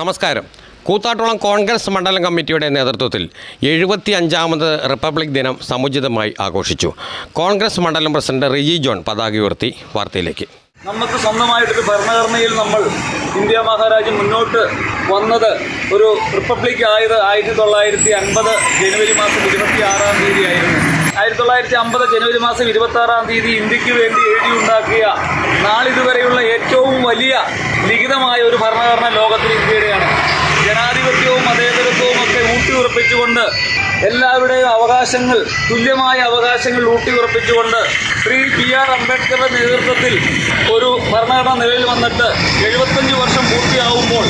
നമസ്കാരം. കൂത്താട്ടോളം കോൺഗ്രസ് മണ്ഡലം കമ്മിറ്റിയുടെ നേതൃത്വത്തിൽ എഴുപത്തി അഞ്ചാമത് റിപ്പബ്ലിക് ദിനം സമുചിതമായി ആഘോഷിച്ചു. കോൺഗ്രസ് മണ്ഡലം പ്രസിഡന്റ് റിജി ജോൺ പതാക ഉയർത്തി വാർത്തയിലേക്ക്. നമുക്ക് സ്വന്തമായിട്ടൊരു ഭരണഘടനയിൽ നമ്മൾ ഇന്ത്യ മഹാരാജ്യം മുന്നോട്ട് വന്നത് ഒരു റിപ്പബ്ലിക് ആയത് ആയിരത്തി തൊള്ളായിരത്തി അൻപത് ജനുവരി മാസം ഇരുപത്തി ആറാം തീയതി ആയിരുന്നു ആയിരത്തി തൊള്ളായിരത്തി അമ്പത് ജനുവരി മാസം ഇരുപത്തി ആറാം തീയതി ഇന്ത്യയ്ക്ക് വേണ്ടി എഴുതി ഉണ്ടാക്കിയ നാളിതുവരെയുള്ള ഏറ്റവും വലിയ ലിഖിതമായ ഒരു ഭരണഘടന ലോകത്തിൽ ഇന്ത്യയുടെയാണ്. ജനാധിപത്യവും മതേതരത്വവും ഒക്കെ ഊട്ടിയുറപ്പിച്ചുകൊണ്ട് എല്ലാവരുടെയും അവകാശങ്ങൾ തുല്യമായ അവകാശങ്ങൾ ഊട്ടിയുറപ്പിച്ചുകൊണ്ട് ശ്രീ ബി ആർ അംബേദ്കറുടെ നേതൃത്വത്തിൽ ഒരു ഭരണഘടന നിലയിൽ വന്നിട്ട് എഴുപത്തഞ്ച് വർഷം പൂർത്തിയാവുമ്പോൾ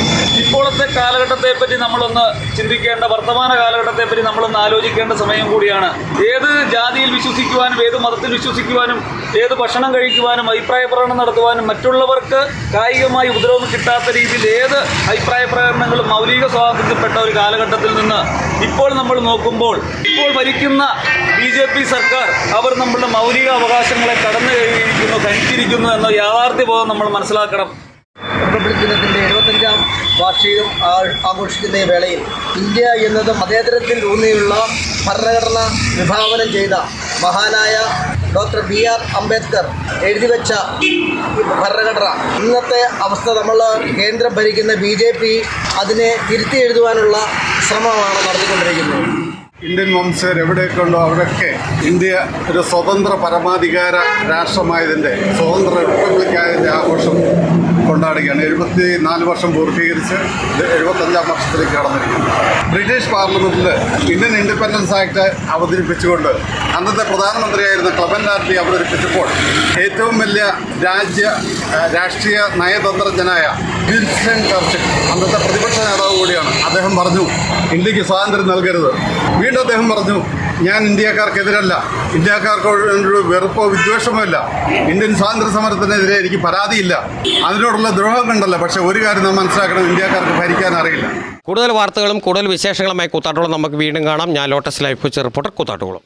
ഇപ്പോഴത്തെ കാലഘട്ടത്തെപ്പറ്റി നമ്മളൊന്ന് ചിന്തിക്കേണ്ട വർത്തമാന കാലഘട്ടത്തെ കാലഘട്ടത്തെപ്പറ്റി നമ്മളൊന്ന് ആലോചിക്കേണ്ട സമയം കൂടിയാണ്. ഏത് ജാതിയിൽ വിശ്വസിക്കുവാനും ഏത് മതത്തിൽ വിശ്വസിക്കുവാനും ഏത് ഭക്ഷണം കഴിക്കുവാനും അഭിപ്രായ പ്രകടനം നടത്തുവാനും മറ്റുള്ളവർക്ക് കായികമായി ഉപദ്രവം കിട്ടാത്ത രീതിയിൽ ഏത് അഭിപ്രായ പ്രകടനങ്ങളും മൗലിക സ്വാതന്ത്ര്യപ്പെട്ട ഒരു കാലഘട്ടത്തിൽ നിന്ന് ഇപ്പോൾ നമ്മൾ നോക്കുമ്പോൾ ഇപ്പോൾ ഭരിക്കുന്ന ബി ജെ പി സർക്കാർ അവർ നമ്മളുടെ മൗലിക അവകാശങ്ങളെ കടന്നു കഴിഞ്ഞിരിക്കുന്നു കഴിച്ചിരിക്കുന്നു എന്ന യാഥാർത്ഥ്യബോധം നമ്മൾ മനസ്സിലാക്കണം. റിപ്പബ്ലിക് ദിനത്തിന്റെ ആ- ആഘോഷിക്കുന്ന ഈ വേളയിൽ ഇന്ത്യ എന്നത് മതേതരത്തിൽ ഊന്നിയുള്ള ഭരണഘടന വിഭാവനം ചെയ്ത മഹാനായ ഡോക്ടർ ബി ആർ അംബേദ്കർ എഴുതിവെച്ച ഭരണഘടന. ഇന്നത്തെ അവസ്ഥ നമ്മൾ കേന്ദ്രം ഭരിക്കുന്ന ബി ജെ പി അതിനെ തിരുത്തി എഴുതുവാനുള്ള ശ്രമമാണ് നടത്തിക്കൊണ്ടിരിക്കുന്നത് ഇന്ത്യൻ വംശജർ എവിടെയൊക്കെയുണ്ടോ അവിടെയൊക്കെ ഇന്ത്യ ഒരു സ്വതന്ത്ര പരമാധികാര രാഷ്ട്രമായതിന്റെ സ്വതന്ത്ര റിപ്പബ്ലിക്കായതിന്റെ ആഘോഷം കൊണ്ടാടുകയാണ്. എഴുപത്തി നാല് വർഷം പൂർത്തീകരിച്ച് എഴുപത്തഞ്ചാം വർഷത്തിലേക്ക് കടന്നിരിക്കുന്നു. ബ്രിട്ടീഷ് പാർലമെന്റിൽ ഇന്ത്യൻ ഇൻഡിപെൻഡൻസ് ആക്ട് അവതരിപ്പിച്ചുകൊണ്ട് അന്നത്തെ പ്രധാനമന്ത്രിയായിരുന്ന ക്ലബൻ ലാറ്റി അവതരിപ്പിച്ചപ്പോൾ ഏറ്റവും വലിയ രാജ്യ രാഷ്ട്രീയ നയതന്ത്രജ്ഞനായ വിൽസൺ ചർച്ചിൽ അന്നത്തെ പ്രതിപക്ഷ നേതാവ് അദ്ദേഹം പറഞ്ഞു ഇന്ത്യയ്ക്ക് സ്വാതന്ത്ര്യം നൽകരുത്. വീണ്ടും അദ്ദേഹം പറഞ്ഞു ഞാൻ ഇന്ത്യക്കാർക്കെതിരല്ല. ഇന്ത്യക്കാർക്ക് വെറുപ്പോ വിദ്വേഷമോ ഇല്ല. ഇന്ത്യൻ സ്വാതന്ത്ര്യ സമരത്തിനെതിരെ എനിക്ക് പരാതിയില്ല. അതിനോടുള്ള ദ്രോഹം കണ്ടല്ല. പക്ഷെ ഒരു കാര്യം നാം മനസ്സിലാക്കണം ഇന്ത്യക്കാർക്ക് ഭരിക്കാൻ അറിയില്ല. കൂടുതൽ വാർത്തകളും കൂടുതൽ വിശേഷങ്ങളുമായി കൂത്താട്ടോളം നമുക്ക് വീണ്ടും കാണാം. ഞാൻ ലോട്ടസ് ലൈഫ് റിപ്പോർട്ടർ കൂത്താട്ടുകുളം